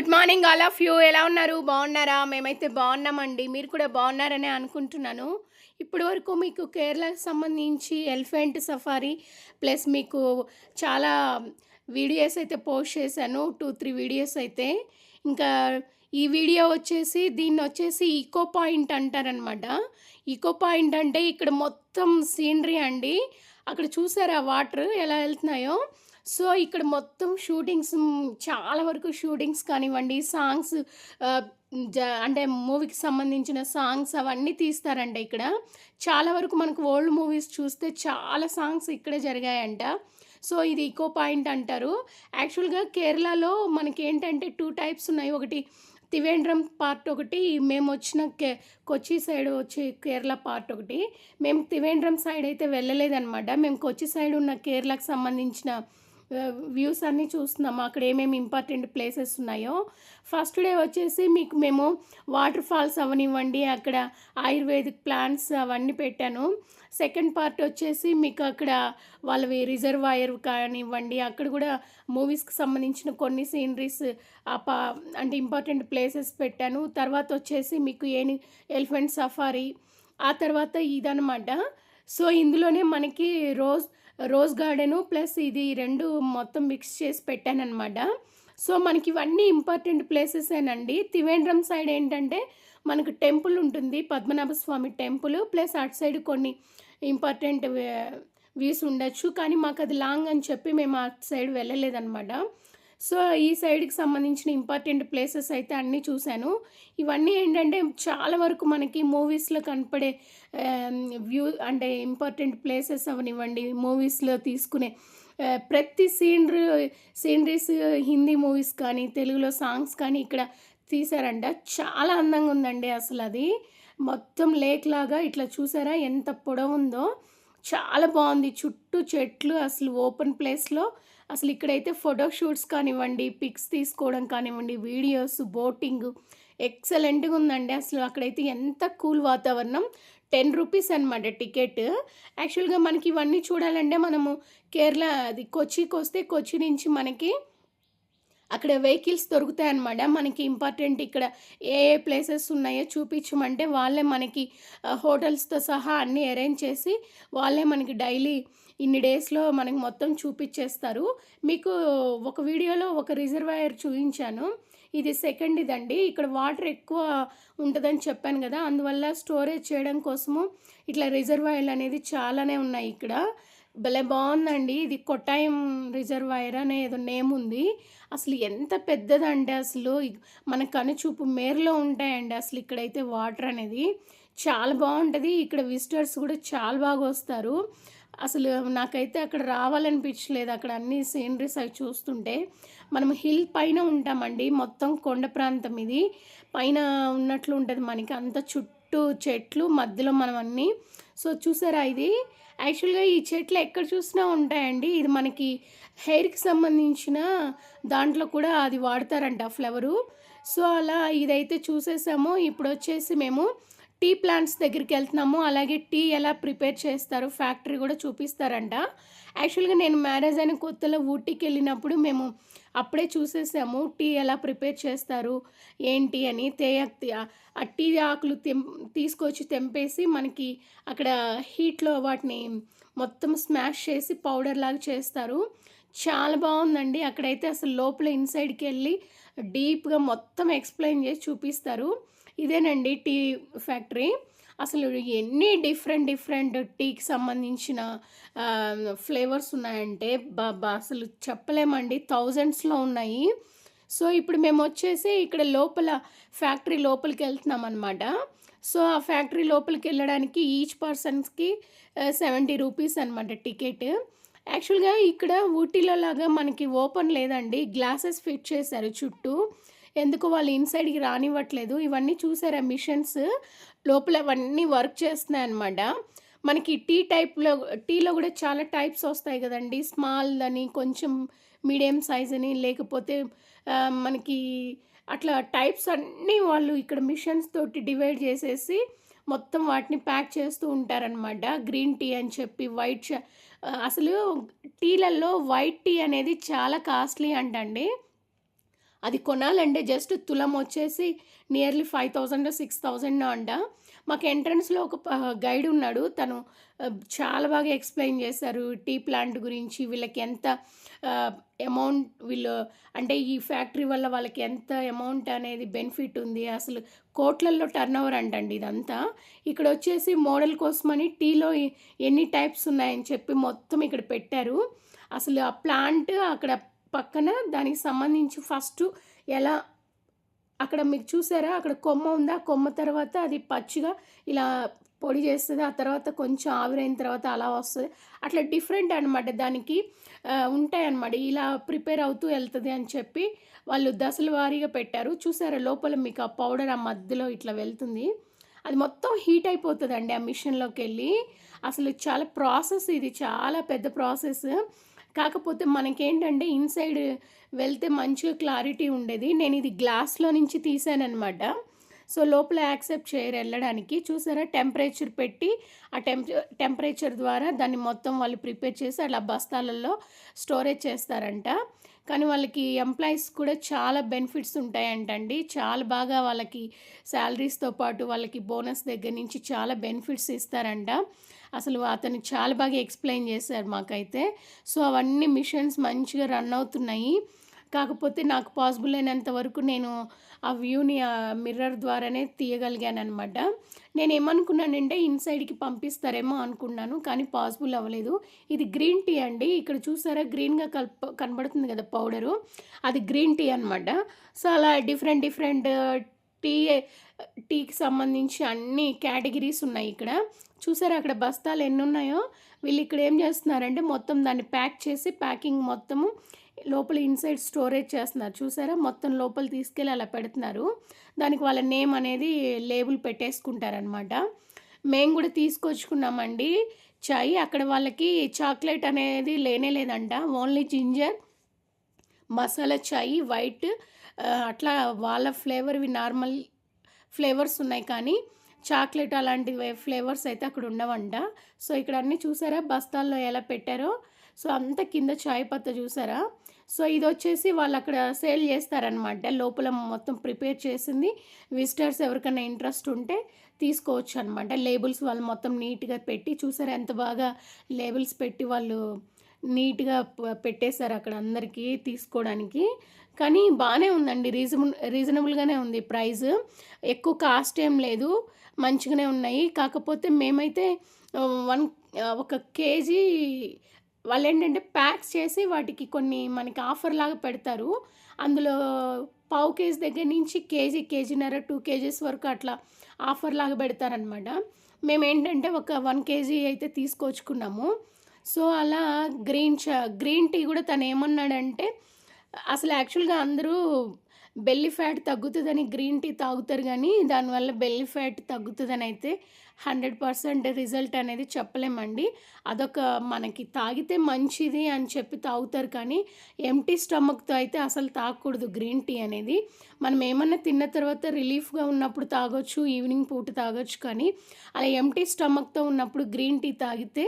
Good morning all of you ఎలా ఉన్నారు? బాగున్నారా? మేమైతే బాగున్నామండి. మీరు కూడా బాగున్నారని అనుకుంటున్నాను. ఇప్పటి వరకు మీకు కేరళకు సంబంధించి ఎలిఫెంట్ సఫారీ ప్లస్ మీకు చాలా వీడియోస్ అయితే పోస్ట్ చేశాను. టూ త్రీ వీడియోస్ అయితే. ఇంకా ఈ వీడియో వచ్చేసి దీన్ని వచ్చేసి ఈకో పాయింట్ అంటారనమాట. ఈకో పాయింట్ అంటే ఇక్కడ మొత్తం సీనరీ అండి. అక్కడ చూసారా వాటర్ ఎలా వెళ్తున్నాయో? సో ఇక్కడ మొత్తం షూటింగ్స్ చాలా వరకు షూటింగ్స్ కానివ్వండి సాంగ్స్ జ అంటే మూవీకి సంబంధించిన సాంగ్స్ అవన్నీ తీస్తారంట ఇక్కడ. చాలా వరకు మనకు ఓల్డ్ మూవీస్ చూస్తే చాలా సాంగ్స్ ఇక్కడే జరిగాయంట. సో ఇది ఈకో పాయింట్ అంటారు. యాక్చువల్గా కేరళలో మనకి ఏంటంటే టూ టైప్స్ ఉన్నాయి. ఒకటి త్రివేంద్రం పార్ట్ ఒకటి మేము వచ్చిన కే కొచ్చి సైడ్ వచ్చి కేరళ పార్ట్ ఒకటి. మేము త్రివేంద్రం సైడ్ అయితే వెళ్ళలేదన్నమాట. మేము కొచ్చి సైడ్ ఉన్న కేరళకు సంబంధించిన వ్యూస్ అన్నీ చూస్తున్నాము అక్కడ ఏమేమి ఇంపార్టెంట్ ప్లేసెస్ ఉన్నాయో. ఫస్ట్ డే వచ్చేసి మీకు మేము వాటర్ ఫాల్స్ అవనివ్వండి. అక్కడ ఆయుర్వేదిక్ ప్లాంట్స్ అవన్నీ పెట్టాను. సెకండ్ పార్ట్ వచ్చేసి మీకు అక్కడ వాళ్ళవి రిజర్వాయర్ కానివ్వండి. అక్కడ కూడా మూవీస్కి సంబంధించిన కొన్ని సీనరీస్ అంటే ఇంపార్టెంట్ ప్లేసెస్ పెట్టాను. తర్వాత వచ్చేసి మీకు ఏని ఎలిఫెంట్ సఫారీ ఆ తర్వాత ఇదనమాట సో ఇందులోనే మనకి రోజ్ రోజ్ గార్డెను ప్లస్ ఇది రెండు మొత్తం మిక్స్ చేసి పెట్టానమాట సో మనకి ఇవన్నీ ఇంపార్టెంట్ ప్లేసెసేనండి త్రివేంద్రం సైడ్ ఏంటంటే మనకు టెంపుల్ ఉంటుంది. పద్మనాభ స్వామి టెంపుల్ ప్లస్ అటు సైడ్ కొన్ని ఇంపార్టెంట్ వ్యూస్ eh, ఉండొచ్చు. కానీ మాకు అది లాంగ్ అని చెప్పి మేము అటు సైడ్ వెళ్ళలేదన్నమాట. సో ఈ సైడ్కి సంబంధించిన ఇంపార్టెంట్ ప్లేసెస్ అయితే అన్నీ చూశాను. ఇవన్నీ ఏంటంటే చాలా వరకు మనకి మూవీస్లో కనపడే వ్యూ అంటే ఇంపార్టెంట్ ప్లేసెస్ అవనివ్వండి మూవీస్లో తీసుకునే ప్రతి సీనరీ సీనరీస్ హిందీ మూవీస్ కానీ తెలుగులో సాంగ్స్ కానీ ఇక్కడ తీసారంట చాలా అందంగా ఉందండి అసలు అది. మొత్తం లేక్ లాగా ఇట్లా చూసారా ఎంత పొడవు ఉందో చాలా బాగుంది. చుట్టూ చెట్లు అసలు ఓపెన్ ప్లేస్లో. అసలు ఇక్కడైతే ఫోటోషూట్స్ కానివ్వండి పిక్స్ తీసుకోవడం కానివ్వండి వీడియోస్ బోటింగ్ ఎక్సలెంట్గా ఉందండి. అసలు అక్కడైతే ఎంత కూల్ వాతావరణం. టెన్ రూపీస్ అనమాట టికెట్. యాక్చువల్గా మనకి ఇవన్నీ చూడాలంటే మనము కేరళ అది కొచ్చికి వస్తే కొచ్చి నుంచి మనకి అక్కడ వెహికల్స్ దొరుకుతాయి అన్నమాట మనకి ఇంపార్టెంట్ ఇక్కడ ఏ ఏ ప్లేసెస్ ఉన్నాయో చూపించమంటే వాళ్ళే మనకి హోటల్స్తో సహా అన్నీ అరేంజ్ చేసి వాళ్ళే మనకి డైలీ ఇన్ని డేస్లో మనకి మొత్తం చూపించేస్తారు మీకు ఒక వీడియోలో ఒక రిజర్వాయర్ చూపించాను ఇది సెకండ్ ఇదండి ఇక్కడ వాటర్ ఎక్కువ ఉంటుందని చెప్పాను కదా అందువల్ల స్టోరేజ్ చేయడం కోసము ఇట్లా రిజర్వాయర్లు అనేది చాలానే ఉన్నాయి ఇక్కడ. భలే బాగుందండి. ఇది కొట్టాయం రిజర్వాయర్ అనే ఏదో నేమ్ ఉంది. అసలు ఎంత పెద్దదండి అసలు. మన కనుచూపు మేరలో ఉంటాయండి అసలు ఇక్కడైతే వాటర్ అనేది. చాలా బాగుంటుంది. ఇక్కడ విజిటర్స్ కూడా చాలా బాగా వస్తారు. అసలు నాకైతే అక్కడ రావాలనిపించలేదు. అక్కడ అన్ని సీనరీస్ అవి చూస్తుంటే మనం హిల్ పైన ఉంటామండి. మొత్తం కొండ ప్రాంతం ఇది. పైన ఉన్నట్లు ఉంటుంది మనకి. అంత చుట్టూ చెట్లు మధ్యలో మనం అన్నీ. సో చూసారా ఇది? యాక్చువల్గా ఈ చెట్లు ఎక్కడ చూసినా ఉంటాయండి. ఇది మనకి హెయిర్కి సంబంధించిన దాంట్లో కూడా అది వాడతారంట ఫ్లవరు. సో అలా ఇదైతే చూసేసాము. ఇప్పుడు వచ్చేసి మేము టీ ప్లాంట్స్ దగ్గరికి వెళ్తున్నాము. అలాగే టీ ఎలా ప్రిపేర్ చేస్తారు ఫ్యాక్టరీ కూడా చూపిస్తారంట. యాక్చువల్గా నేను మ్యారేజ్ అయిన కొత్తలో ఊటీకి వెళ్ళినప్పుడు మేము అప్పుడే చూసేసాము టీ ఎలా ప్రిపేర్ చేస్తారు ఏంటి అని. తేయ ఆ టీ ఆకులు తెం తీసుకొచ్చి తెంపేసి మనకి అక్కడ హీట్లో వాటిని మొత్తం స్మాష్ చేసి పౌడర్ లాగా చేస్తారు. చాలా బాగుందండి. అక్కడైతే అసలు లోపల ఇన్సైడ్కి వెళ్ళి డీప్గా మొత్తం ఎక్స్ప్లెయిన్ చేసి చూపిస్తారు. ఇదేనండి టీ ఫ్యాక్టరీ. అసలు ఎన్ని డిఫరెంట్ డిఫరెంట్ టీకి సంబంధించిన ఫ్లేవర్స్ ఉన్నాయంటే బాబా అసలు చెప్పలేమండి. థౌజండ్స్లో ఉన్నాయి. సో ఇప్పుడు మేము వచ్చేసి ఇక్కడ లోపల ఫ్యాక్టరీ లోపలికి వెళ్తున్నాం అనమాట సో ఆ ఫ్యాక్టరీ లోపలికి వెళ్ళడానికి ఈచ్ పర్సన్స్కి సెవెంటీ రూపీస్ అనమాట టికెట్. యాక్చువల్గా ఇక్కడ ఊటీలో లాగా మనకి ఓపెన్ లేదండి. గ్లాసెస్ ఫిట్ చేశారు చుట్టూ. ఎందుకు వాళ్ళు ఇన్సైడ్కి రానివ్వట్లేదు? ఇవన్నీ చూసారా మిషన్స్? లోపల అవన్నీ వర్క్ చేస్తున్నాయి అనమాట మనకి టీ టైప్లో టీలో కూడా చాలా టైప్స్ వస్తాయి కదండి. స్మాల్ అని కొంచెం మీడియం సైజ్ అని లేకపోతే మనకి అట్లా టైప్స్ అన్నీ వాళ్ళు ఇక్కడ మిషన్స్ తోటి డివైడ్ చేసేసి మొత్తం వాటిని ప్యాక్ చేస్తూ ఉంటారనమాట గ్రీన్ టీ అని చెప్పి వైట్ అసలు టీలలో వైట్ టీ అనేది చాలా కాస్ట్లీ అంటండి. అది కొనాలంటే జస్ట్ తులం వచ్చేసి nearly five thousand six thousand అంట. మాకు ఎంట్రన్స్లో ఒక ప- గైడ్ ఉన్నాడు. తను చాలా బాగా ఎక్స్ప్లెయిన్ చేశారు టీ ప్లాంట్ గురించి వీళ్ళకి ఎంత అమౌంట్ వీళ్ళు అంటే ఈ ఫ్యాక్టరీ వల్ల వాళ్ళకి ఎంత అమౌంట్ అనేది బెనిఫిట్ ఉంది. అసలు కోట్లల్లో టర్న్ ఓవర్ అంటండి ఇదంతా. ఇక్కడ వచ్చేసి మోడల్ కోసమని టీలో ఎన్ని టైప్స్ ఉన్నాయని చెప్పి మొత్తం ఇక్కడ పెట్టారు. అసలు ఆ ప్లాంట్ అక్కడ పక్కన దానికి సంబంధించి ఫస్ట్ ఎలా అక్కడ మీకు చూసారా? అక్కడ కొమ్మ ఉందా? కొమ్మ తర్వాత అది పచ్చిగా ఇలా పొడి చేస్తుంది. ఆ తర్వాత కొంచెం ఆవిరైన తర్వాత అలా వస్తుంది. అట్లా డిఫరెంట్ అనమాట దానికి. ఉంటాయన్నమాట. ఇలా ప్రిపేర్ అవుతూ వెళ్తుంది అని చెప్పి వాళ్ళు దశల వారీగా పెట్టారు. చూసారా? లోపల మీకు ఆ పౌడర్ ఆ మధ్యలో ఇట్లా వెళ్తుంది. అది మొత్తం హీట్ అయిపోతుందండి ఆ మిషన్లోకి వెళ్ళి అసలు చాలా ప్రాసెస్ ఇది. చాలా పెద్ద ప్రాసెస్. కాకపోతే మనకేంటంటే ఇన్సైడ్ వెళ్తే మంచిగా క్లారిటీ ఉండేది. నేను ఇది గ్లాస్లో నుంచి తీసానమాట సో లోపల యాక్సెప్ట్ చేయరు వెళ్ళడానికి. చూసారా? టెంపరేచర్ పెట్టి ఆ టెంప టెంపరేచర్ ద్వారా దాన్ని మొత్తం వాళ్ళు ప్రిపేర్ చేసి అలా బస్తాలలో స్టోరేజ్ చేస్తారంట. కానీ వాళ్ళకి ఎంప్లాయీస్ కూడా చాలా బెనిఫిట్స్ ఉంటాయంటండి. చాలా బాగా వాళ్ళకి శాలరీస్తో పాటు వాళ్ళకి బోనస్ దగ్గర నుంచి చాలా బెనిఫిట్స్ ఇస్తారంట. అసలు అతను చాలా బాగా ఎక్స్ప్లెయిన్ చేశారు మాకైతే. సో అవన్నీ మిషన్స్ మంచిగా రన్ అవుతున్నాయి. కాకపోతే నాకు పాసిబుల్ అయినంత వరకు నేను ఆ వ్యూని ఆ మిర్రర్ ద్వారానే తీయగలిగాను అనమాట నేను ఏమనుకున్నానంటే ఇన్సైడ్కి పంపిస్తారేమో అనుకున్నాను కానీ పాసిబుల్ అవ్వలేదు. ఇది గ్రీన్ టీ అండి. ఇక్కడ చూసారా గ్రీన్గా కల్ప కనబడుతుంది కదా పౌడరు. అది గ్రీన్ టీ అనమాట సో అలా డిఫరెంట్ డిఫరెంట్ టీ టీకి సంబంధించి అన్ని కేటగిరీస్ ఉన్నాయి ఇక్కడ. చూసారా అక్కడ బస్తాలు ఎన్ని ఉన్నాయో? వీళ్ళు ఇక్కడ ఏం చేస్తున్నారంటే మొత్తం దాన్ని ప్యాక్ చేసి ప్యాకింగ్ మొత్తము లోపల ఇన్సైడ్ స్టోరేజ్ చేస్తున్నారు. చూసారా? మొత్తం లోపల తీసుకెళ్ళి అలా పెడుతున్నారు. దానికి వాళ్ళ నేమ్ అనేది లేబుల్ పెట్టేసుకుంటారనమాట మేము కూడా తీసుకొచ్చుకున్నామండి చాయ్. అక్కడ వాళ్ళకి చాక్లెట్ అనేది లేనే లేదంట. Only ginger masala chai white అట్లా వాళ్ళ ఫ్లేవర్వి నార్మల్ ఫ్లేవర్స్ ఉన్నాయి కానీ చాక్లెట్ అలాంటి ఫ్లేవర్స్ అయితే అక్కడ ఉండవంట. సో ఇక్కడ అన్నీ చూసారా? బస్తాల్లో ఎలా పెట్టారో? సో అంత కింద చాయ్ పత్త చూసారా? సో ఇది వచ్చేసి వాళ్ళు అక్కడ సేల్ చేస్తారనమాట లోపల మొత్తం ప్రిపేర్ చేసింది. విజిటర్స్ ఎవరికైనా ఇంట్రెస్ట్ ఉంటే తీసుకోవచ్చు అనమాట లేబుల్స్ వాళ్ళు మొత్తం నీట్గా పెట్టి చూసారా? ఎంత బాగా లేబుల్స్ పెట్టి వాళ్ళు నీట్గా పెట్టేశారు అక్కడ అందరికీ తీసుకోవడానికి. కానీ బాగానే ఉందండి. రీజనబుల్ రీజనబుల్గానే ఉంది ప్రైస్. ఎక్కువ కాస్ట్ ఏం లేదు. మంచిగానే ఉన్నాయి. కాకపోతే మేమైతే వన్ ఒక కేజీ వాళ్ళు ఏంటంటే ప్యాక్స్ చేసి వాటికి కొన్ని మనకి ఆఫర్ లాగా పెడతారు. అందులో పావు కేజీ దగ్గర నుంచి కేజీ కేజీన్నర టూ కేజీస్ వరకు అట్లా ఆఫర్ లాగా పెడతారనమాట మేము ఏంటంటే ఒక వన్ కేజీ అయితే తీసుకొచ్చుకున్నాము. సో అలా గ్రీన్ చా గ్రీన్ టీ కూడా తను ఏమన్నాడంటే అసలు యాక్చువల్గా అందరూ బెల్లి ఫ్యాట్ తగ్గుతుందని గ్రీన్ టీ తాగుతారు కానీ దానివల్ల బెల్లి ఫ్యాట్ తగ్గుతుందని అయితే హండ్రెడ్ పర్సెంట్ రిజల్ట్ అనేది చెప్పలేమండి. అదొక మనకి తాగితే మంచిది అని చెప్పి తాగుతారు కానీ ఎంటీ స్టమక్తో అయితే అసలు తాగకూడదు గ్రీన్ టీ అనేది. మనం ఏమన్నా తిన్న తర్వాత రిలీఫ్గా ఉన్నప్పుడు తాగొచ్చు ఈవినింగ్ పూట తాగొచ్చు కానీ అలా ఎంటీ స్టమక్తో ఉన్నప్పుడు గ్రీన్ టీ తాగితే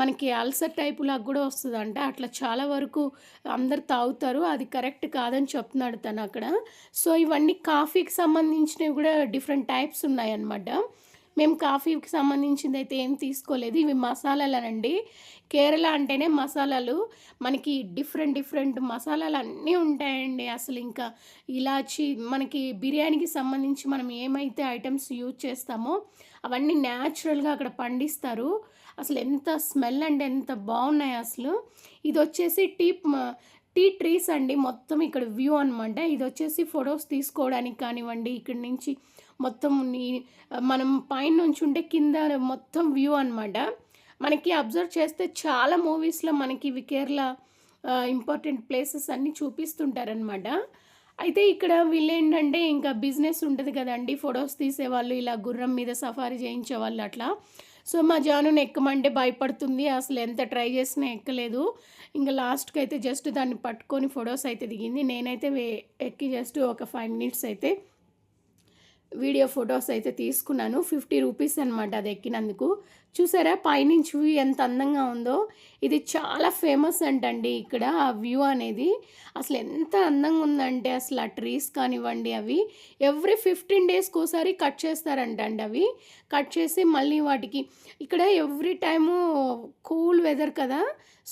మనకి అల్సర్ టైపు లాగా కూడా వస్తుందంట. అట్లా చాలా వరకు అందరు తాగుతారు. అది కరెక్ట్ కాదని చెప్తున్నాడు తను అక్కడ. సో ఇవన్నీ కాఫీకి సంబంధించినవి కూడా డిఫరెంట్ టైప్స్ ఉన్నాయన్నమాట. మేము కాఫీకి సంబంధించింది అయితే ఏం తీసుకోలేదు. ఇవి మసాలాలనండి కేరళ అంటేనే మసాలాలు. మనకి డిఫరెంట్ డిఫరెంట్ మసాలాలు అన్నీ ఉంటాయండి. అసలు ఇంకా ఇలాచి మనకి బిర్యానీకి సంబంధించి మనం ఏమైతే ఐటమ్స్ యూజ్ చేస్తామో అవన్నీ న్యాచురల్గా అక్కడ పండిస్తారు. అసలు ఎంత స్మెల్ అండి ఎంత బాగున్నాయి అసలు. ఇది వచ్చేసి టీ టీ ట్రీస్ అండి. మొత్తం ఇక్కడ వ్యూ అనమాట ఇది వచ్చేసి ఫొటోస్ తీసుకోవడానికి కానివ్వండి ఇక్కడి నుంచి మొత్తం నీ- మనం పైన నుంచి ఉంటే కింద మొత్తం వ్యూ అనమాట మనకి అబ్జర్వ్ చేస్తే చాలా మూవీస్లో మనకి ఇవి కేరళ ఇంపార్టెంట్ ప్లేసెస్ అన్నీ చూపిస్తుంటారనమాట అయితే ఇక్కడ వీళ్ళు ఏంటంటే ఇంకా బిజినెస్ ఉంటుంది కదండి. ఫొటోస్ తీసేవాళ్ళు ఇలా గుర్రం మీద సఫారీ చేయించేవాళ్ళు అట్లా. సో మా జానుని ఎక్కమంటే భయపడుతుంది. అసలు ఎంత ట్రై చేసినా ఎక్కలేదు. ఇంకా లాస్ట్కి అయితే జస్ట్ దాన్ని పట్టుకొని ఫొటోస్ అయితే దిగింది. నేనైతే ఎక్కి జస్ట్ ఒక ఫైవ్ మినిట్స్ అయితే వీడియో ఫొటోస్ అయితే తీసుకున్నాను. ఫిఫ్టీ రూపీస్ అనమాట అది ఎక్కినందుకు. చూసారా? పైనుంచి వ్యూ ఎంత అందంగా ఉందో. ఇది చాలా ఫేమస్ అంటండి ఇక్కడ ఆ వ్యూ అనేది. అసలు ఎంత అందంగా ఉందంటే అసలు ఆ ట్రీస్ కానివ్వండి అవి. ఎవ్రీ ఫిఫ్టీన్ డేస్కి ఒకసారి కట్ చేస్తారంట అండి అవి. కట్ చేసి మళ్ళీ వాటికి ఇక్కడ ఎవ్రీ టైము కూల్ వెదర్ కదా.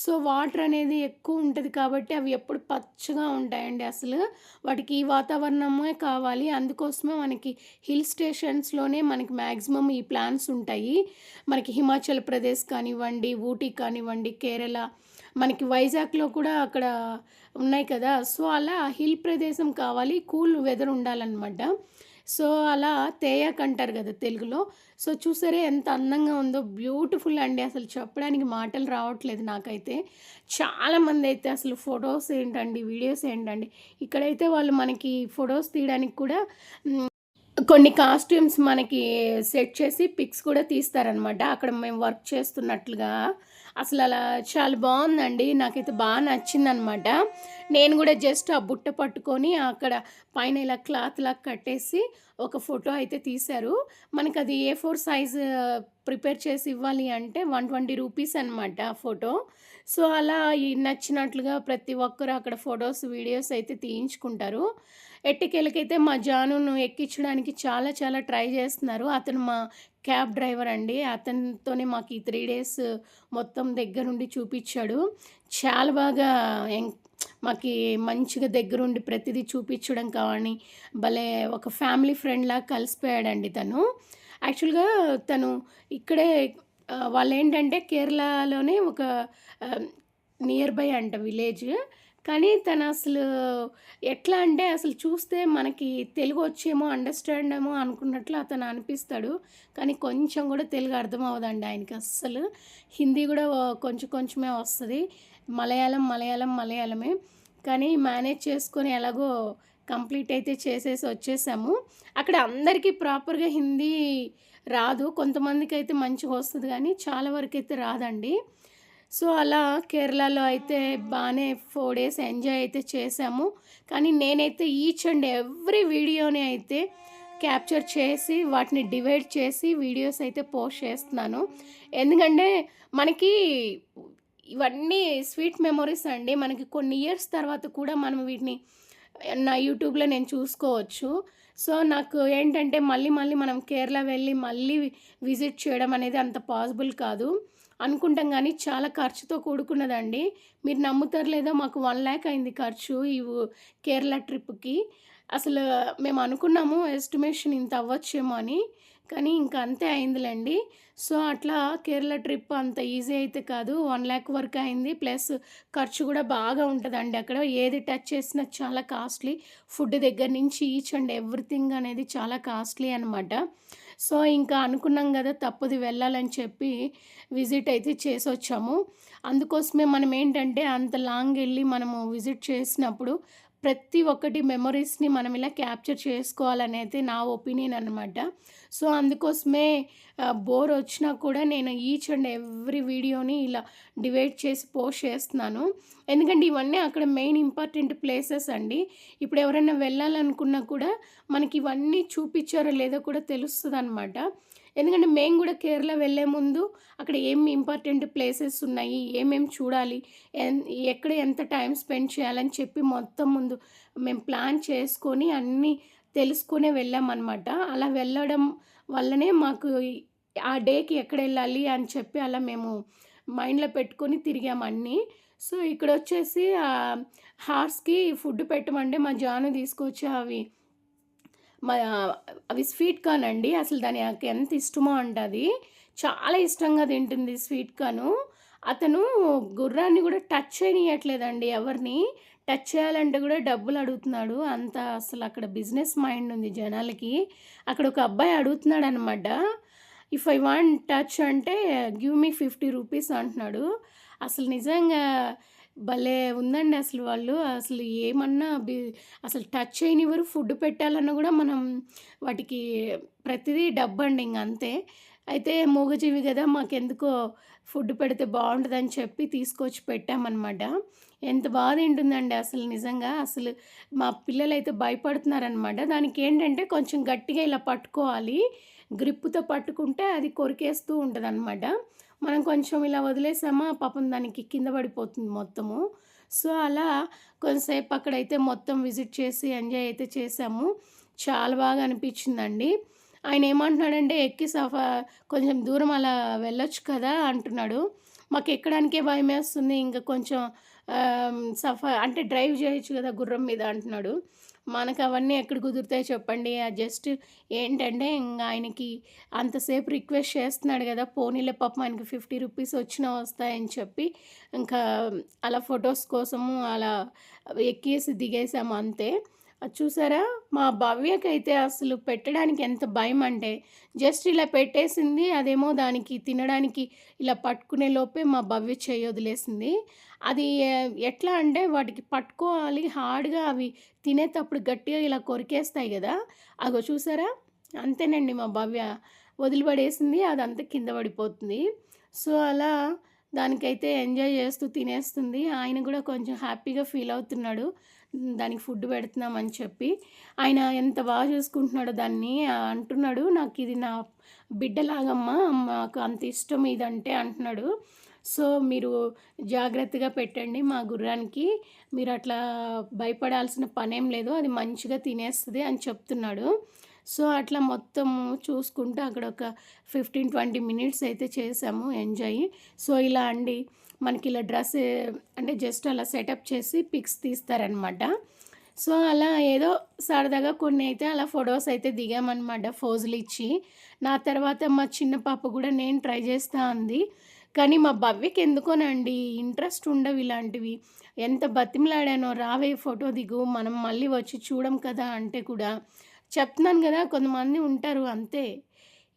సో వాటర్ అనేది ఎక్కువ ఉంటుంది కాబట్టి అవి ఎప్పుడు పచ్చగా ఉంటాయండి అసలు. వాటికి ఈ వాతావరణమే కావాలి. అందుకోసమే మనకి హిల్ స్టేషన్స్లోనే మనకి మ్యాక్సిమం ఈ ప్లాంట్స్ ఉంటాయి. మనకి హిమాచల్ ప్రదేశ్ కానివ్వండి ఊటీ కానివ్వండి కేరళ మనకి వైజాగ్లో కూడా అక్కడ ఉన్నాయి కదా. సో అలా హిల్ ప్రదేశం కావాలి. కూల్ వెదర్ ఉండాలన్నమాట. సో అలా తేయాక్ అంటారు కదా తెలుగులో. సో చూసారే ఎంత అందంగా ఉందో బ్యూటిఫుల్ అండి. అసలు చెప్పడానికి మాటలు రావట్లేదు నాకైతే. చాలామంది అయితే అసలు ఫొటోస్ ఏంటండి వీడియోస్ ఏంటండి. ఇక్కడైతే వాళ్ళు మనకి ఫొటోస్ తీయడానికి కూడా కొన్ని కాస్ట్యూమ్స్ మనకి సెట్ చేసి పిక్స్ కూడా తీస్తారనమాట అక్కడ మేము వర్క్ చేస్తున్నట్లుగా. అసలు అలా చాలా బాగుందండి. నాకైతే బాగా నచ్చిందనమాట. నేను కూడా జస్ట్ ఆ బుట్ట పట్టుకొని అక్కడ పైన ఇలా క్లాత్ లాగా కట్టేసి ఒక ఫోటో అయితే తీశారు. మనకి అది ఏ ఫోర్ సైజ్ ప్రిపేర్ చేసి ఇవ్వాలి అంటే వన్ ట్వంటీ రూపీస్ అనమాట ఆ ఫోటో. సో అలా ఈ నచ్చినట్లుగా ప్రతి ఒక్కరు అక్కడ ఫొటోస్ వీడియోస్ అయితే తీయించుకుంటారు. ఎట్టికెళ్ళకైతే మా జానును ఎక్కించడానికి చాలా చాలా ట్రై చేస్తున్నారు. అతను మా క్యాబ్ డ్రైవర్ అండి. అతనితోనే మాకు ఈ త్రీ డేస్ మొత్తం దగ్గరుండి చూపించాడు చాలా బాగా ఎం మంచిగా దగ్గరుండి ప్రతిదీ చూపించడం కానీ భలే ఒక ఫ్యామిలీ ఫ్రెండ్లా కలిసిపోయాడండి తను. యాక్చువల్గా తను ఇక్కడే వాళ్ళు ఏంటంటే కేరళలోనే ఒక నియర్ బై అంట విలేజ్. కానీ తను అసలు ఎట్లా అంటే అసలు చూస్తే మనకి తెలుగు వచ్చేమో అండర్స్టాండ్ ఏమో అనుకున్నట్లు అతను అనిపిస్తాడు. కానీ కొంచెం కూడా తెలుగు అర్థం అవ్వదండి ఆయనకి అస్సలు. హిందీ కూడా కొంచెం కొంచెమే వస్తుంది. మలయాళం మలయాళం మలయాళమే. కానీ మేనేజ్ చేసుకొని ఎలాగో కంప్లీట్ అయితే చేసేసి వచ్చేసాము. అక్కడ అందరికీ ప్రాపర్గా హిందీ రాదు. కొంతమందికి అయితే మంచిగా వస్తుంది కానీ చాలా వరకు అయితే రాదండి. సో అలా కేరళలో అయితే బాగానే ఫోర్ డేస్ ఎంజాయ్ అయితే చేసాము కానీ నేనైతే ఈచ్ అండ్ ఎవ్రీ వీడియోని అయితే క్యాప్చర్ చేసి వాటిని డివైడ్ చేసి వీడియోస్ అయితే పోస్ట్ చేస్తున్నాను. ఎందుకంటే మనకి ఇవన్నీ స్వీట్ మెమొరీస్ అండి. మనకి కొన్ని ఇయర్స్ తర్వాత కూడా మనం వీటిని నా యూట్యూబ్లో నేను చూసుకోవచ్చు. సో నాకు ఏంటంటే మళ్ళీ మళ్ళీ మనం కేరళ వెళ్ళి మళ్ళీ విజిట్ చేయడం అనేది అంత పాసిబుల్ కాదు. అనుకుంటాం కానీ చాలా ఖర్చుతో కూడుకున్నదండి. మీరు నమ్ముతారు లేదో మాకు వన్ ల్యాక్ అయింది ఖర్చు ఈ కేరళ ట్రిప్కి. అసలు మేము అనుకున్నాము ఎస్టిమేషన్ ఇంత అవ్వచ్చేమో అని కానీ ఇంకా అంతే అయిందిలేండి. సో అట్లా కేరళ ట్రిప్ అంత ఈజీ అయితే కాదు. వన్ ల్యాక్ వరకు అయింది. ప్లస్ ఖర్చు కూడా బాగా ఉంటుందండి అక్కడ. ఏది టచ్ చేసినా చాలా కాస్ట్లీ. ఫుడ్ దగ్గర నుంచి ఈచ్ అండ్ ఎవ్రీథింగ్ అనేది చాలా కాస్ట్లీ అనమాట సో ఇంకా అనుకున్నాం కదా తప్పుది వెళ్ళాలని చెప్పి విజిట్ అయితే చేసి వచ్చాము అందుకోసమే మనం ఏంటంటే అంత లాంగ్ వెళ్ళి మనము విజిట్ చేసినప్పుడు ప్రతి ఒక్కటి మెమొరీస్ని మనం ఇలా క్యాప్చర్ చేసుకోవాలనేది నా ఒపీనియన్ అనమాట సో అందుకోసమే బోర్ వచ్చినా కూడా నేను ఈచ్ అండ్ ఎవ్రీ వీడియోని ఇలా డివైడ్ చేసి పోస్ట్ చేస్తున్నాను. ఎందుకంటే ఇవన్నీ అక్కడ మెయిన్ ఇంపార్టెంట్ ప్లేసెస్ అండి. ఇప్పుడు ఎవరైనా వెళ్ళాలనుకున్నా కూడా మనకి ఇవన్నీ చూపించారో లేదో కూడా తెలుస్తుంది అనమాట ఎందుకంటే మేము కూడా కేరళ వెళ్ళే ముందు అక్కడ ఏం ఇంపార్టెంట్ ప్లేసెస్ ఉన్నాయి ఏమేమి చూడాలి ఎన్- ఎక్కడ ఎంత టైం స్పెండ్ చేయాలని చెప్పి మొత్తం ముందు మేము ప్లాన్ చేసుకొని అన్నీ తెలుసుకునే వెళ్ళామన్నమాట అలా వెళ్ళడం వల్లనే మాకు ఆ డేకి ఎక్కడ వెళ్ళాలి అని చెప్పి అలా మేము మైండ్లో పెట్టుకొని తిరిగాము అన్నీ. సో ఇక్కడ వచ్చేసి హార్స్కి ఫుడ్ పెట్టమంటే మా జాను తీసుకొచ్చి అవి అవి స్వీట్ కార్న్ అండి. అసలు దాని నాకు ఎంత ఇష్టమో అంట అది. చాలా ఇష్టంగా తింటుంది స్వీట్ కార్ను. అతను గుర్రాన్ని కూడా టచ్ చేయనియట్లేదండి ఎవరిని. టచ్ చేయాలంటే కూడా డబ్బులు అడుగుతున్నాడు. అంత అసలు అక్కడ బిజినెస్ మైండ్ ఉంది జనాలకి. అక్కడ ఒక అబ్బాయి అడుగుతున్నాడు అనమాట ఇఫ్ ఐ వాంట్ టచ్ అంటే గివ్ మీ ఫిఫ్టీ రూపీస్ అంటున్నాడు. అసలు నిజంగా భలే ఉందండి అసలు వాళ్ళు. అసలు ఏమన్నా బి అసలు టచ్ చేయనివ్వరు. ఫుడ్ పెట్టాలన్నా కూడా మనం వాటికి ప్రతిదీ డబ్బు అండి ఇంక అంతే. అయితే మూగజీవి కదా మాకెందుకో ఫుడ్ పెడితే బాగుంటుందని చెప్పి తీసుకొచ్చి పెట్టామన్నమాట. ఎంత బాధ తింటుందండి అసలు నిజంగా. అసలు మా పిల్లలు అయితే భయపడుతున్నారనమాట దానికి ఏంటంటే కొంచెం గట్టిగా ఇలా పట్టుకోవాలి. గ్రిప్పుతో పట్టుకుంటే అది కొరికేస్తూ ఉంటదనమాట. మనం కొంచెం ఇలా వదిలేసామా పాపం దానికి కింద పడిపోతుంది మొత్తము. సో, అలా కొంతసేపు అక్కడైతే మొత్తం విజిట్ చేసి ఎంజాయ్ అయితే చేసాము చాలా బాగా అనిపించిందండి. ఆయన ఏమంటున్నాడంటే ఎక్కి సఫా కొంచెం దూరం అలా వెళ్ళొచ్చు కదా అంటున్నాడు. మాకు ఎక్కడానికే భయమేస్తుంది. ఇంకా కొంచెం సఫా అంటే డ్రైవ్ చేయొచ్చు కదా గుర్రం మీద అంటున్నాడు. మనకు అవన్నీ ఎక్కడ కుదురుతాయి చెప్పండి. ఆ జస్ట్ ఏంటంటే ఇంకా ఆయనకి అంతసేపు రిక్వెస్ట్ చేస్తున్నాడు కదా! పోనీలే పాపం ఆయనకి 50 రూపీస్ వచ్చినా వస్తాయని చెప్పి ఇంకా అలా ఫొటోస్ కోసము అలా ఎక్కేసి దిగేసాము అంతే. చూసారా? మా భవ్యకైతే అసలు పెట్టడానికి ఎంత భయం అంటే జస్ట్ ఇలా పెట్టేసింది. అదేమో దానికి తినడానికి ఇలా పట్టుకునే లోపే మా భవ్య చేయి వదిలేసింది. అది ఎట్లా అంటే వాటికి పట్టుకోవాలి హార్డ్‌గా అవి తినేటప్పుడు గట్టిగా ఇలా కొరికేస్తాయి కదా అగో చూసారా? అంతేనండి మా భవ్య వదిలిపడేసింది. అదంతా కింద పడిపోతుంది. సో, అలా దానికైతే ఎంజాయ్ చేస్తూ తినేస్తుంది. ఆయన కూడా కొంచెం హ్యాపీగా ఫీల్ అవుతున్నాడు. దానికి ఫుడ్ పెడుతున్నామని చెప్పి. ఆయన ఎంత బాగా చూసుకుంటున్నాడో దాన్ని అంటున్నాడు నాకు ఇది నా బిడ్డలాగమ్మా. మాకు అంత ఇష్టం ఇదంటే" అంటున్నాడు. సో, "మీరు జాగ్రత్తగా పెట్టండి మా గుర్రానికి. మీరు అట్లా భయపడాల్సిన పనేం లేదు. అది మంచిగా తినేస్తుంది అని చెప్తున్నాడు. సో, అట్లా మొత్తము చూసుకుంటూ అక్కడ ఒక 15, 20 మినిట్స్ అయితే చేసాము ఎంజాయ్. సో, ఇలా అండి మనకి ఇలా డ్రెస్ అంటే జస్ట్ అలా సెటప్ చేసి పిక్స్ తీస్తారనమాట. సో, అలా ఏదో సరదాగా కొన్ని అయితే అలా ఫొటోస్ అయితే దిగామనమాట ఫోజులిచ్చి. నా తర్వాత మా చిన్న పాప కూడా నేను ట్రై చేస్తా అంది. కానీ మా భవ్యకి ఎందుకోనండి ఇంట్రెస్ట్ ఉండవు ఇలాంటివి. ఎంత బతిమిలాడానో రావే ఫోటో దిగు. మనం మళ్ళీ వచ్చి చూడం కదా! అంటే కూడా చెప్తున్నాను కదా కొంతమంది ఉంటారు అంతే.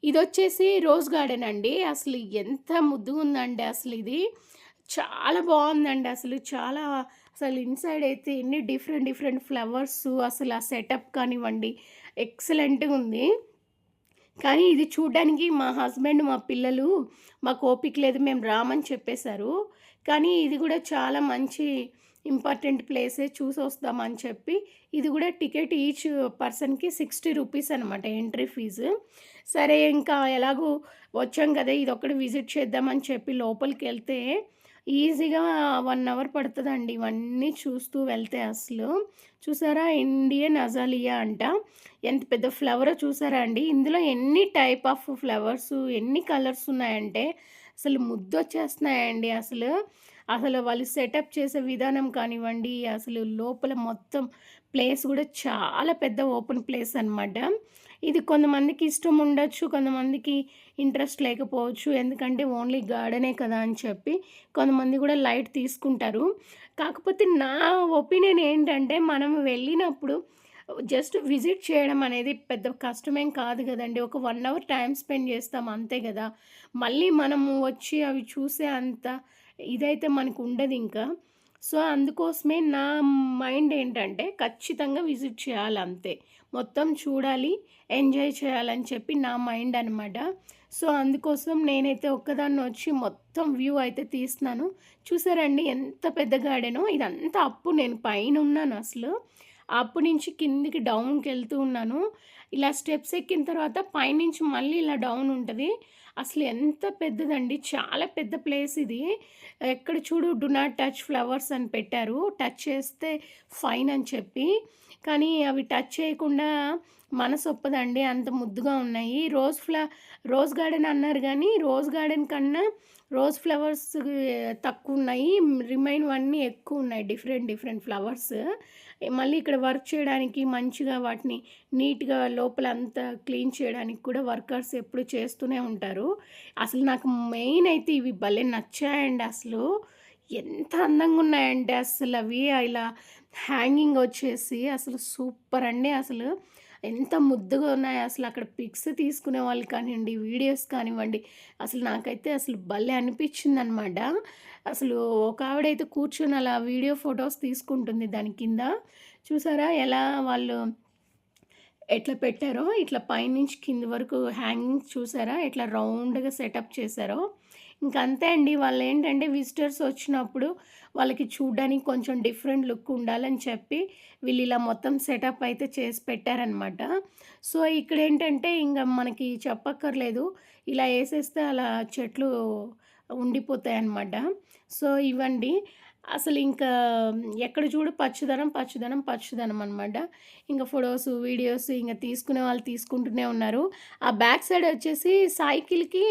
ఇది వచ్చేసి రోజ్ గార్డెన్ అండి. అసలు ఎంత ముద్దుగుందండి అసలు ఇది చాలా బాగుందండి అసలు. చాలా అసలు ఇన్‌సైడ్ అయితే ఎన్ని డిఫరెంట్ డిఫరెంట్ ఫ్లవర్స్ అసలు ఆ సెటప్ కానివ్వండి ఎక్సలెంట్గా ఉంది కానీ ఇది చూడడానికి మా హస్బెండ్, మా పిల్లలు మాకు ఓపిక లేదు మేము రామని చెప్పేశారు. కానీ ఇది కూడా చాలా మంచి ఇంపార్టెంట్ ప్లేసే చూసి వస్తామని చెప్పి ఇది కూడా టికెట్ ఈచ్ పర్సన్‌కి 60 రూపీస్ అనమాట ఎంట్రీ ఫీజు. సరే ఇంకా ఎలాగో వచ్చాం కదా! ఇది ఒకటి విజిట్ చేద్దామని చెప్పి లోపలికి వెళ్తే ఈజీగా వన్ అవర్ పడుతుందండి ఇవన్నీ చూస్తూ వెళ్తే అసలు. చూసారా? ఇండియన్ అజాలియా అంట. ఎంత పెద్ద ఫ్లవరో చూసారా అండి? ఇందులో ఎన్ని టైప్ ఆఫ్ ఫ్లవర్స్ ఎన్ని కలర్స్ ఉన్నాయంటే అసలు ముద్దొచ్చేస్తున్నాయండి అసలు. అసలు వాళ్ళు సెటప్ చేసే విధానం కానివ్వండి, అసలు లోపల మొత్తం ప్లేస్ కూడా చాలా పెద్ద ఓపెన్ ప్లేస్ అనమాట. ఇది కొంతమందికి ఇష్టం ఉండొచ్చు. కొంతమందికి ఇంట్రెస్ట్ లేకపోవచ్చు. ఎందుకంటే ఓన్లీ గార్డెనే కదా! అని చెప్పి కొంతమంది కూడా లైట్ తీసుకుంటారు. కాకపోతే నా ఒపీనియన్ ఏంటంటే మనం వెళ్ళినప్పుడు జస్ట్ విజిట్ చేయడం అనేది పెద్ద కష్టమేం కాదు కదండి ఒక వన్ అవర్ టైం స్పెండ్ చేస్తాం అంతే కదా మళ్ళీ మనము వచ్చి అవి చూసే అంత ఇదైతే మనకు ఉండదు ఇంకా సో, అందుకోసమే నా మైండ్ ఏంటంటే ఖచ్చితంగా విజిట్ చేయాలి అంతే. మొత్తం చూడాలి, ఎంజాయ్ చేయాలని చెప్పి నా మైండ్ అనమాట. సో, అందుకోసం నేనైతే ఒక్కదాన్ని వచ్చి మొత్తం వ్యూ అయితే తీస్తున్నాను. చూసారండి ఎంత పెద్ద గార్డెనో ఇదంతా అప్పు నేను పైనున్నాను అసలు. అప్పు నుంచి కిందికి డౌన్‌కెళ్తూ ఉన్నాను. ఇలా స్టెప్స్ ఎక్కిన తర్వాత పైనుంచి మళ్ళీ ఇలా డౌన్ ఉంటుంది అసలు ఎంత పెద్దదండి. చాలా పెద్ద ప్లేస్ ఇది. ఎక్కడ చూడు డు నాట్ టచ్ ఫ్లవర్స్ అని పెట్టారు. టచ్ చేస్తే ఫైన్ అని చెప్పి. కానీ అవి టచ్ చేయకుండా మనసు ఒప్పదండి అంత ముద్దుగా ఉన్నాయి. రోజ్ ఫ్లా రోజ్ గార్డెన్ అన్నారు కానీ రోజ్ గార్డెన్ కన్నా రోజ్ ఫ్లవర్స్ తక్కువున్నాయి. ఎక్కువ ఉన్నాయి డిఫరెంట్ డిఫరెంట్ ఫ్లవర్స్. మళ్ళీ ఇక్కడ వర్క్ చేయడానికి మంచిగా వాటిని నీట్‌గా లోపల అంతా క్లీన్ చేయడానికి కూడా వర్కర్స్ ఎప్పుడు చేస్తూనే ఉంటారు. అసలు నాకు మెయిన్ అయితే ఇవి భలే నచ్చాయండి అసలు. ఎంత అందంగా ఉన్నాయండి అసలు అవి ఇలా హ్యాంగింగ్ వచ్చేసి అసలు సూపర్ అండి అసలు. ఎంత ముద్దుగా ఉన్నాయి అసలు అక్కడ పిక్స్ తీసుకునే వాళ్ళు కానివ్వండి, వీడియోస్ కానివ్వండి, అసలు నాకైతే అసలు భలే అనిపించిందనమాట. అసలు ఒక ఆవిడైతే కూర్చొని అలా వీడియో ఫొటోస్ తీసుకుంటుంది దాని కింద. చూసారా ఎలా వాళ్ళు ఎట్లా పెట్టారో ఇట్లా పైనుంచి కింది వరకు హ్యాంగింగ్స్ చూసారా? ఎట్లా రౌండ్‌గా సెటప్ చేశారో. ఇంక అంతే అండి. వాళ్ళేంటంటే విజిటర్స్ వచ్చినప్పుడు వాళ్ళకి చూడడానికి కొంచెం డిఫరెంట్ లుక్ ఉండాలని చెప్పి వీళ్ళు ఇలా మొత్తం సెటప్ అయితే చేసి పెట్టారనమాట. సో, ఇక్కడ ఏంటంటే ఇంకా మనకి చెప్పక్కర్లేదు. ఇలా వేసేస్తే అలా చెట్లు ఉండిపోతాయి అన్నమాట సో, ఇవ్వండి అసలు ఇంకా ఎక్కడ చూడు పచ్చదనం, పచ్చదనం, పచ్చదనం అనమాట. ఇంకా ఫొటోస్ వీడియోస్ ఇంకా తీసుకునే వాళ్ళు తీసుకుంటూనే ఉన్నారు. ఆ బ్యాక్ సైడ్ వచ్చేసి సైకిల్‌కి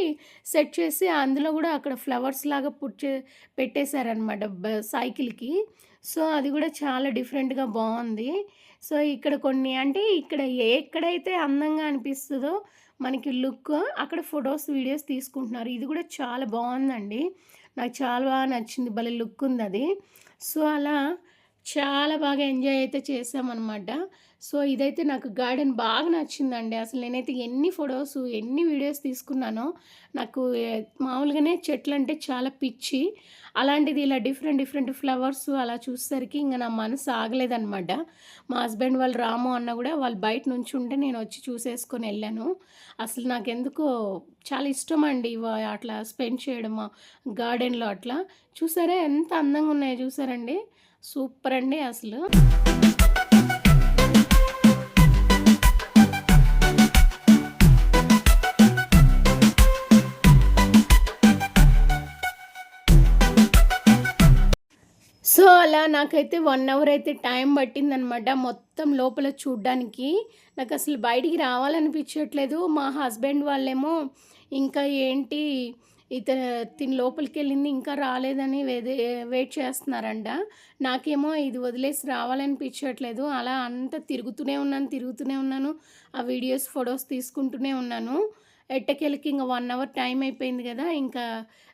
సెట్ చేసి అందులో కూడా అక్కడ ఫ్లవర్స్ లాగా పుట్టే పెట్టేశారనమాట బ సైకిల్‌కి. సో, అది కూడా చాలా డిఫరెంట్‌గా బాగుంది సో, ఇక్కడ కొన్ని అంటే ఇక్కడ ఎక్కడైతే అందంగా అనిపిస్తుందో మనకి లుక్ అక్కడ ఫొటోస్ వీడియోస్ తీసుకుంటున్నారు. ఇది కూడా చాలా బాగుందండి నాకు చాలా బాగా నచ్చింది. భలే లుక్ ఉంది అది సో, అలా చాలా బాగా ఎంజాయ్ అయితే చేసామన్నమాట సో, ఇదైతే నాకు గార్డెన్ బాగా నచ్చిందండి. అసలు నేనైతే ఎన్ని ఫొటోస్ ఎన్ని వీడియోస్ తీసుకున్నానో నాకు మామూలుగానే మామూలుగానే చెట్లంటే చాలా పిచ్చి. అలాంటిది ఇలా డిఫరెంట్, డిఫరెంట్ ఫ్లవర్స్ అలా చూసేసరికి ఇంకా నా మనసు ఆగలేదనమాట. మా హస్బెండ్ వాళ్ళు రాము అన్న కూడా వాళ్ళు బయట నుంచి ఉంటే నేను వచ్చి చూసేసుకొని వెళ్ళాను అసలు నాకెందుకో చాలా ఇష్టం అండి అట్లా స్పెండ్ చేయడము గార్డెన్‌లో అట్లా. చూసారా ఎంత అందంగా ఉన్నాయో చూసారండి? సూపర్ అండి అసలు. అలా నాకైతే వన్ అవర్ అయితే టైం పట్టిందనమాట. మొత్తం లోపల చూడ్డానికి. అసలు బయటికి రావాలనిపించట్లేదు. మా హస్బెండ్ వాళ్ళేమో ఇంకా ఏంటి ఇత లోపలికి వెళ్ళింది ఇంకా రాలేదని వెయిట్ చేస్తున్నారంట. నాకేమో ఇది వదిలేసి రావాలనిపించట్లేదు. అలా అంతా తిరుగుతూనే ఉన్నాను, తిరుగుతూనే ఉన్నాను. ఆ వీడియోస్, ఫొటోస్ తీసుకుంటూనే ఉన్నాను. ఎట్టకెళ్ళకి ఇంకా వన్ అవర్ టైం అయిపోయింది కదా ఇంకా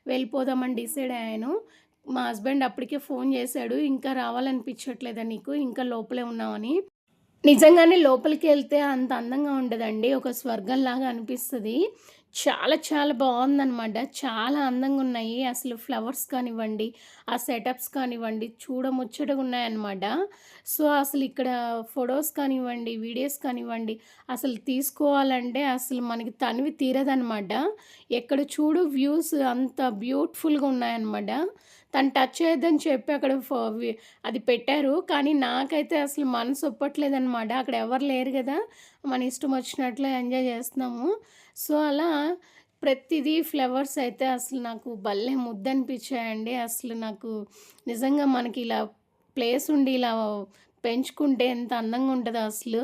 వెళ్ళిపోదామని డిసైడ్ అయ్యాను. మా హస్బెండ్ అప్పటికే ఫోన్ చేశాడు. "ఇంకా రావాలనిపించట్లేదా నీకు? ఇంకా లోపలే ఉన్నావని." నిజంగానే లోపలికి వెళ్తే అంత అందంగా ఉండదండి. ఒక స్వర్గంలాగా అనిపిస్తుంది చాలా చాలా బాగుందనమాట చాలా అందంగా ఉన్నాయి అసలు ఫ్లవర్స్ కానివ్వండి, ఆ సెటప్స్ కానివ్వండి చూడముచ్చటగా ఉన్నాయన్నమాట. సో, అసలు ఇక్కడ ఫొటోస్ కానివ్వండి, వీడియోస్ కానివ్వండి అసలు తీసుకోవాలంటే అసలు మనకి తనివి తీరదనమాట. ఎక్కడ చూడు వ్యూస్ అంత బ్యూటిఫుల్‌గా ఉన్నాయన్నమాట. తను టచ్ చేయొద్దని చెప్పి అక్కడ అది పెట్టారు. కానీ నాకైతే అసలు మనసు ఒప్పట్లేదనమాట. అక్కడ ఎవరు లేరు కదా మన ఇష్టం వచ్చినట్లు ఎంజాయ్ చేస్తున్నాము. సో, అలా ప్రతిదీ ఫ్లవర్స్ అయితే అసలు నాకు భలే ముద్దనిపించాయండి. అసలు నాకు నిజంగా మనకి ఇలా ప్లేస్ ఉండి ఇలా పెంచుకుంటే ఎంత అందంగా ఉంటుందో అసలు.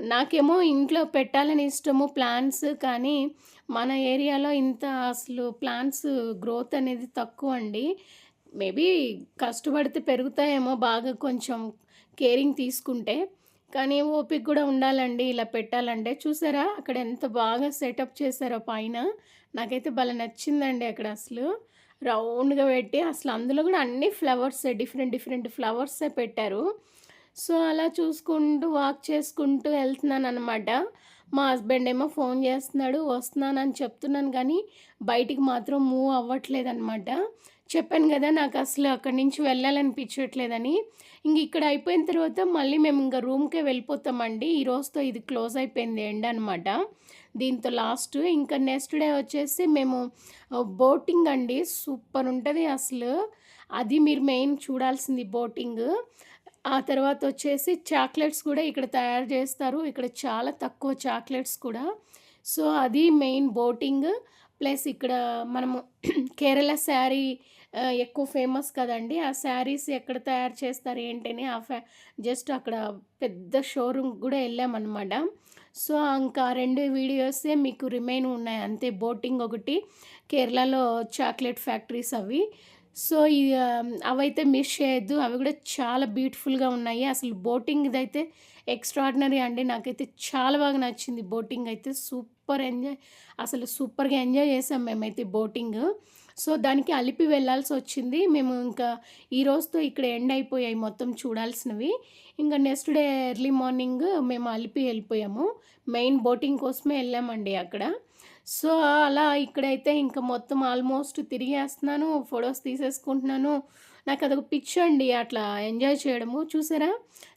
నాకేమో ఇంట్లో పెట్టాలని ఇష్టము ప్లాంట్స్. కానీ మన ఏరియాలో ఇంత అసలు ప్లాంట్స్ గ్రోత్ అనేది తక్కువ అండి మేబీ కష్టపడితే పెరుగుతాయేమో బాగా కొంచెం కేరింగ్ తీసుకుంటే. కానీ ఓపిక కూడా ఉండాలండి ఇలా పెట్టాలంటే. చూసారా అక్కడ ఎంత బాగా సెటప్ చేశారో పైన. నాకైతే భలే నచ్చిందండి అక్కడ అసలు. రౌండ్‌గా పెట్టి అసలు అందులో కూడా అన్ని ఫ్లవర్సే డిఫరెంట్, డిఫరెంట్ ఫ్లవర్సే పెట్టారు. సో, అలా చూసుకుంటూ వాక్ చేసుకుంటూ వెళ్తున్నాను అనమాట మా హస్బెండ్ ఏమో ఫోన్ చేస్తున్నాడు. వస్తున్నానని చెప్తున్నాను కానీ బయటికి మాత్రం మూవ్ అవ్వట్లేదనమాట. చెప్పాను కదా నాకు అసలు అక్కడి నుంచి వెళ్ళాలనిపించట్లేదని. ఇంక ఇక్కడ అయిపోయిన తర్వాత మళ్ళీ మేము ఇంకా రూమ్‌కే వెళ్ళిపోతామండి. ఈ రోజుతో ఇది క్లోజ్ అయిపోయింది ఎండ్ అనమాట. దీంతో లాస్ట్. ఇంకా నెక్స్ట్ డే వచ్చేసి మేము బోటింగ్ అండి. సూపర్ ఉంటుంది అసలు. అది మీరు మెయిన్ చూడాల్సింది బోటింగ్. ఆ తర్వాత వచ్చేసి చాక్లెట్స్ కూడా ఇక్కడ తయారు చేస్తారు. ఇక్కడ చాలా తక్కువ చాక్లెట్స్ కూడా. సో, అది మెయిన్ బోటింగ్. ప్లస్ ఇక్కడ మనము కేరళ శారీ ఎక్కువ ఫేమస్ కదండీ! ఆ శారీస్ ఎక్కడ తయారు చేస్తారు ఏంటని ఆ ఫ్యా జస్ట్ అక్కడ పెద్ద షోరూమ్ కూడా వెళ్ళామన్నమాట సో, ఇంకా రెండు వీడియోసే మీకు రిమైన్ ఉన్నాయి అంతే. బోటింగ్ ఒకటి, కేరళలో చాక్లెట్ ఫ్యాక్టరీస్ అవి. సో, అవైతే మిస్ చేయొద్దు. అవి కూడా చాలా బ్యూటిఫుల్‌గా ఉన్నాయి. అసలు బోటింగ్‌దైతే ఎక్స్ట్రాడినరీ అండి. నాకైతే చాలా బాగా నచ్చింది బోటింగ్ అయితే. సూపర్ ఎంజాయ్ అసలు సూపర్‌గా ఎంజాయ్ చేసాం మేమైతే బోటింగ్. సో, దానికి అలిపి వెళ్ళాల్సి వచ్చింది మేము ఇంకా ఈ రోజుతో ఇక్కడ ఎండ్ అయిపోయాయి మొత్తం చూడాల్సినవి. ఇంకా నెక్స్ట్ డే ఎర్లీ మార్నింగ్ మేము అలిపి వెళ్ళిపోయాము. మెయిన్ బోటింగ్ కోసమే వెళ్ళామండి అక్కడ. సో, అలా ఇక్కడైతే ఇంకా మొత్తం ఆల్మోస్ట్ తిరిగేస్తున్నాను. ఫొటోస్ తీసేసుకుంటున్నాను. నాకదొక పిచ్చండి అట్లా ఎంజాయ్ చేయడము. చూసారా?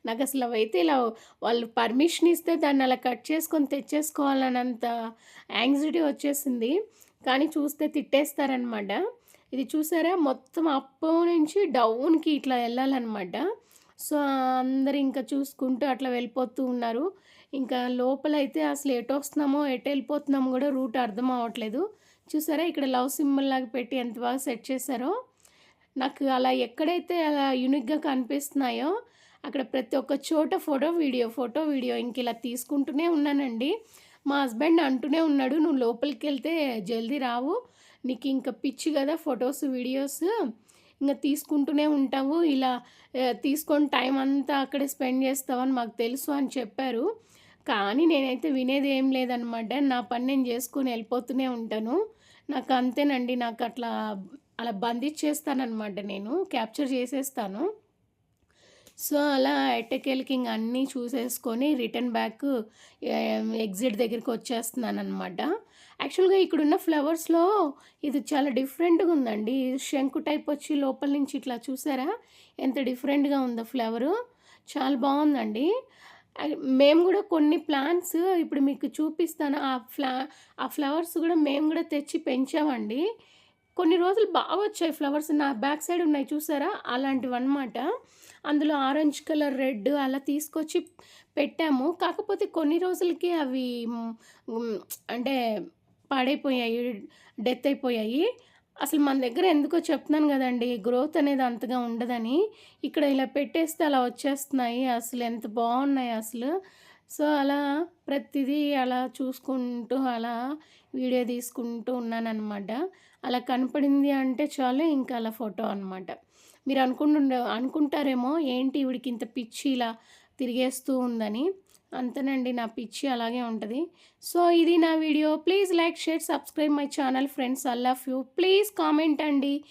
నాకు అసలు అవైతే ఇలా వాళ్ళు పర్మిషన్ ఇస్తే దాన్ని అలా కట్ చేసుకొని తెచ్చేసుకోవాలన్నంత యాంగ్జైటీ వచ్చేసింది. కానీ చూస్తే తిట్టేస్తారనమాట. ఇది చూసారా? మొత్తం అప్ నుంచి డౌన్కి ఇట్లా వెళ్ళాలన్నమాట సో అందరు ఇంకా చూసుకుంటూ అట్లా వెళ్ళిపోతూ ఉన్నారు. ఇంకా లోపలైతే అసలు ఎటు వస్తున్నామో ఎటు వెళ్ళిపోతున్నామో కూడా రూట్ అర్థం అవ్వట్లేదు. చూసారా? ఇక్కడ లవ్ సింబల్ లాగా పెట్టి ఎంత బాగా సెట్ చేశారో. నాకు అలా ఎక్కడైతే అలా యూనిక్గా కనిపిస్తున్నాయో అక్కడ ప్రతి ఒక్క చోట ఫోటో వీడియో ఫోటో వీడియో ఇంక ఇలా తీసుకుంటూనే ఉన్నానండి. మా హస్బెండ్ అంటూనే ఉన్నాడు నువ్వు లోపలికి వెళ్తే జల్దీ రావు నీకు ఇంకా పిచ్చి కదా ఫొటోస్ వీడియోస్ ఇంకా తీసుకుంటూనే ఉంటావు ఇలా తీసుకొని టైం అంతా అక్కడే స్పెండ్ చేస్తావని మాకు తెలుసు అని చెప్పారు. కానీ నేనైతే వినేది ఏం లేదనమాట నా పని నేను చేసుకుని వెళ్ళిపోతూనే ఉంటాను. నాకు అంతేనండి నాకు అట్లా అలా బంధించేస్తానమాట నేను క్యాప్చర్ చేసేస్తాను. సో అలా ఎట్టకేలకి ఇంక అన్నీ చూసేసుకొని రిటర్న్ బ్యాక్ ఎగ్జిట్ దగ్గరికి వచ్చేస్తున్నాను అనమాట యాక్చువల్గా ఇక్కడున్న ఫ్లవర్స్లో ఇది చాలా డిఫరెంట్గా ఉందండి. శంకు టైప్ వచ్చి లోపల నుంచి ఇట్లా చూసారా? ఎంత డిఫరెంట్గా ఉందో ఫ్లవరు. చాలా బాగుందండి. మేము కూడా కొన్ని ప్లాంట్స్ ఇప్పుడు మీకు చూపిస్తాను. ఆ ఫ్లా ఆ ఫ్లవర్స్ కూడా మేము కూడా తెచ్చి పెంచామండి. కొన్ని రోజులు బాగా వచ్చాయి ఫ్లవర్స్. నా బ్యాక్ సైడ్ ఉన్నాయి చూసారా? అలాంటివి అన్నమాట అందులో ఆరెంజ్ కలర్ రెడ్ అలా తీసుకొచ్చి పెట్టాము. కాకపోతే కొన్ని రోజులకి అవి అంటే పాడైపోయాయి డెత్ అయిపోయాయి. అసలు మన దగ్గర ఎందుకో చెప్తున్నాను కదండి గ్రోత్ అనేది అంతగా ఉండదని. ఇక్కడ ఇలా పెట్టేస్తే అలా వచ్చేస్తున్నాయి. అసలు ఎంత బాగున్నాయి అసలు. సో అలా ప్రతిదీ అలా చూసుకుంటూ అలా వీడియో తీసుకుంటూ ఉన్నానన్నమాట. అలా కనపడింది అంటే చాలు ఇంకా అలా ఫోటో అనమాట మీరు అనుకుంటుండే అనుకుంటారేమో ఏంటి ఈవిడికి ఇంత పిచ్చి ఇలా తిరిగేస్తూ ఉందని. అంతేనండి నా పిచ్చి అలాగే ఉంటుంది. సో ఇది నా video. Please like share subscribe my channel friends. I love you. Please comment అండి.